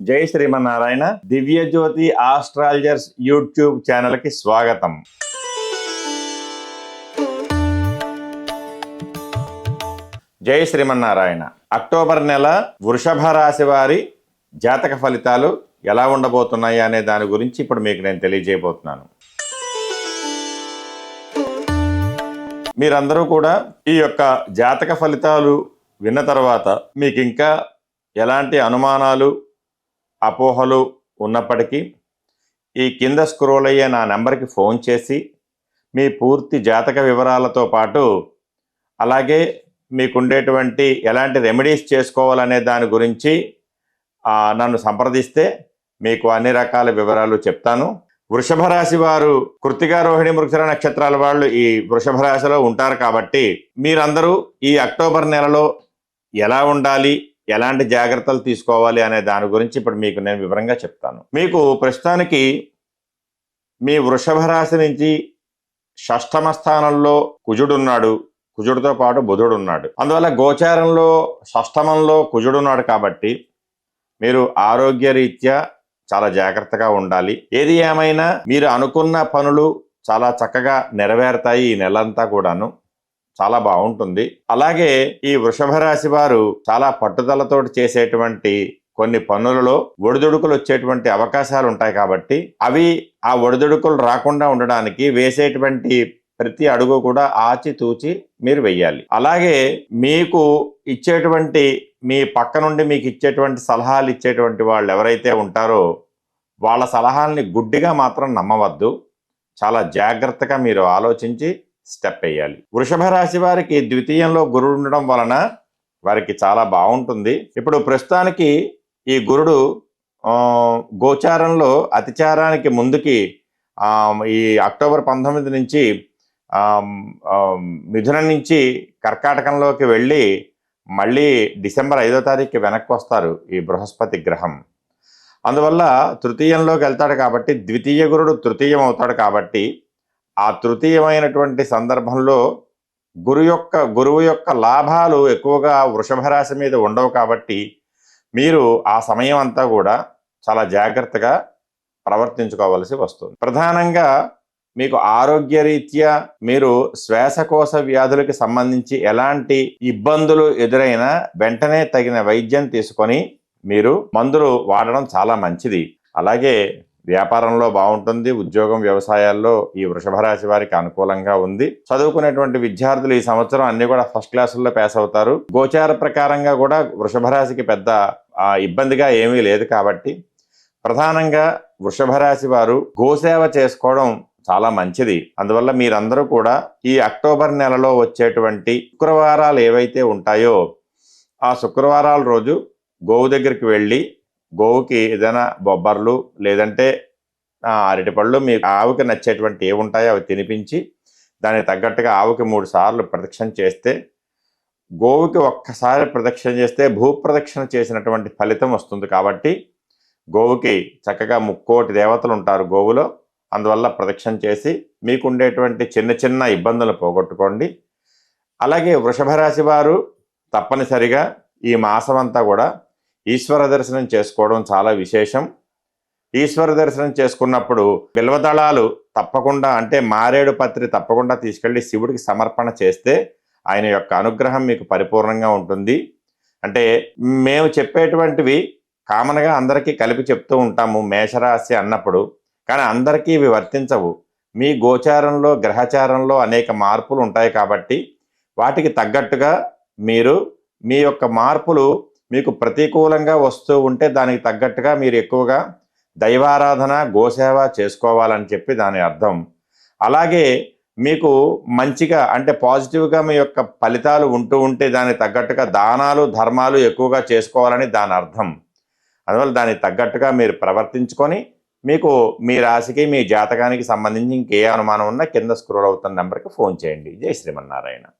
జై Srimannarayana Divya Jyothi astrologers YouTube ఛానల్కి స్వాగతం. జై శ్రీమన్నారాయణ. అక్టోబర్ నెల వృషభ రాశి వారి జాతక ఫలితాలు ఎలా ఉండబోతున్నాయి అనే దాని గురించి ఇప్పుడు మీకు నేను తెలియజేయబోతున్నాను. మీరందరూ కూడా ఈ యొక్క జాతక ఫలితాలు విన్న తర్వాత మీకు ఇంకా ఎలాంటి అనుమానాలు అపోహలు ఉన్నప్పటికీ ఈ కింద స్క్రోల్ అయ్యే నా నెంబర్కి ఫోన్ చేసి మీ పూర్తి జాతక వివరాలతో పాటు అలాగే మీకుండేటువంటి ఎలాంటి రెమెడీస్ చేసుకోవాలనే దాని గురించి నన్ను సంప్రదిస్తే మీకు అన్ని రకాల వివరాలు చెప్తాను. వృషభ రాశి వారు కృతిగా రోహిణి మృక్షర నక్షత్రాల వాళ్ళు ఈ వృషభ రాశిలో ఉంటారు కాబట్టి మీరందరూ ఈ అక్టోబర్ నెలలో ఎలా ఉండాలి ఎలాంటి జాగ్రత్తలు తీసుకోవాలి అనే దాని గురించి ఇప్పుడు మీకు నేను వివరంగా చెప్తాను. మీకు ప్రస్తుతానికి మీ వృషభ రాశి నుంచి షష్టమ స్థానంలో కుజుడున్నాడు. కుజుడితో పాటు బుధుడు ఉన్నాడు అందువల్ల గోచారంలో షష్టమంలో కుజుడు ఉన్నాడు కాబట్టి మీరు ఆరోగ్య రీత్యా చాలా జాగ్రత్తగా ఉండాలి. ఏది ఏమైనా మీరు అనుకున్న పనులు చాలా చక్కగా నెరవేరుతాయి ఈ నెలంతా కూడాను. చాలా బాగుంటుంది. అలాగే ఈ వృషభ రాశి వారు చాలా పట్టుదలతో చేసేటువంటి కొన్ని పనులలో ఒడిదుడుకులు వచ్చేటువంటి అవకాశాలు ఉంటాయి కాబట్టి అవి ఆ ఒడిదుడుకులు రాకుండా ఉండడానికి వేసేటువంటి ప్రతి అడుగు కూడా ఆచితూచి మీరు వెయ్యాలి. అలాగే మీకు ఇచ్చేటువంటి మీ పక్క నుండి మీకు ఇచ్చేటువంటి సలహాలు ఇచ్చేటువంటి వాళ్ళు ఎవరైతే ఉంటారో వాళ్ళ సలహాల్ని గుడ్డిగా మాత్రం నమ్మవద్దు. చాలా జాగ్రత్తగా మీరు ఆలోచించి స్టెప్ వేయాలి. వృషభ రాశి వారికి ద్వితీయంలో గురుడు ఉండడం వలన వారికి చాలా బాగుంటుంది. ఇప్పుడు ప్రస్తుతానికి ఈ గురుడు గోచారంలో అతిచారానికి ముందుకి ఈ అక్టోబర్ పంతొమ్మిది నుంచి మిథునం నుంచి కర్కాటకంలోకి వెళ్ళి మళ్ళీ డిసెంబర్ ఐదో తారీఖు వెనక్కి వస్తారు ఈ బృహస్పతి గ్రహం. అందువల్ల తృతీయంలోకి వెళ్తాడు కాబట్టి ద్వితీయ గురుడు తృతీయం అవుతాడు కాబట్టి ఆ తృతీయమైనటువంటి సందర్భంలో గురు యొక్క గురువు యొక్క లాభాలు ఎక్కువగా వృషభ రాశి మీద ఉండవు కాబట్టి మీరు ఆ సమయం అంతా కూడా చాలా జాగ్రత్తగా ప్రవర్తించుకోవలసి వస్తుంది. ప్రధానంగా మీకు ఆరోగ్యరీత్యా మీరు శ్వాసకోశ వ్యాధులకి సంబంధించి ఎలాంటి ఇబ్బందులు ఎదురైనా వెంటనే తగిన వైద్యం తీసుకొని మీరు మందులు వాడడం చాలా మంచిది. అలాగే వ్యాపారంలో బాగుంటుంది ఉద్యోగం వ్యవసాయాల్లో ఈ వృషభ రాశి వారికి అనుకూలంగా ఉంది. చదువుకునేటువంటి విద్యార్థులు ఈ సంవత్సరం అన్ని కూడా ఫస్ట్ క్లాసుల్లో పాస్ అవుతారు. గోచార ప్రకారంగా కూడా వృషభ రాశికి పెద్ద ఇబ్బందిగా ఏమీ లేదు కాబట్టి ప్రధానంగా వృషభ రాశి వారు గోసేవ చేసుకోవడం చాలా మంచిది. అందువల్ల మీరందరూ కూడా ఈ అక్టోబర్ నెలలో వచ్చేటువంటి శుక్రవారాలు ఏవైతే ఉంటాయో ఆ శుక్రవారాల రోజు గోవు దగ్గరికి వెళ్ళి గోవుకి ఏదైనా బొబ్బర్లు లేదంటే అరటిపళ్ళు మీ ఆవుకి నచ్చేటువంటి ఏవి ఉంటాయో అవి తినిపించి దానికి తగ్గట్టుగా ఆవుకి మూడు సార్లు ప్రదక్షిణ చేస్తే గోవుకి ఒక్కసారి ప్రదక్షిణ చేస్తే భూ ప్రదక్షిణ చేసినటువంటి ఫలితం వస్తుంది కాబట్టి గోవుకి చక్కగా ముక్కోటి దేవతలు ఉంటారు గోవులో అందువల్ల ప్రదక్షిణ చేసి మీకుండేటువంటి చిన్న చిన్న ఇబ్బందులు పోగొట్టుకోండి. అలాగే వృషభ రాశి వారు తప్పనిసరిగా ఈ మాసం అంతా కూడా ఈశ్వర దర్శనం చేసుకోవడం చాలా విశేషం. ఈశ్వర దర్శనం చేసుకున్నప్పుడు బిల్వదళాలు తప్పకుండా అంటే మారేడు పత్రి తప్పకుండా తీసుకెళ్ళి శివుడికి సమర్పణ చేస్తే ఆయన యొక్క అనుగ్రహం మీకు పరిపూర్ణంగా ఉంటుంది. అంటే మేము చెప్పేటువంటివి కామన్గా అందరికీ కలిపి చెప్తూ ఉంటాము మేషరాశి అన్నప్పుడు. కానీ అందరికీ ఇవి వర్తించవు. మీ గోచారంలో గ్రహచారంలో అనేక మార్పులు ఉంటాయి కాబట్టి వాటికి తగ్గట్టుగా మీరు మీ యొక్క మార్పులు మీకు ప్రతికూలంగా వస్తూ ఉంటే దానికి తగ్గట్టుగా మీరు ఎక్కువగా దైవారాధన గోసేవ చేసుకోవాలని చెప్పి దాని అర్థం. అలాగే మీకు మంచిగా అంటే పాజిటివ్గా మీ యొక్క ఫలితాలు ఉంటూ ఉంటే దానికి తగ్గట్టుగా దానాలు ధర్మాలు ఎక్కువగా చేసుకోవాలని దాని అర్థం. అందువల్ల దానికి తగ్గట్టుగా మీరు ప్రవర్తించుకొని మీకు మీ రాశికి మీ జాతకానికి సంబంధించి ఇంకే అనుమానం ఉన్నా కింద స్క్రోల్ అవుతున్న నెంబర్కి ఫోన్ చేయండి. జై శ్రీమన్నారాయణ.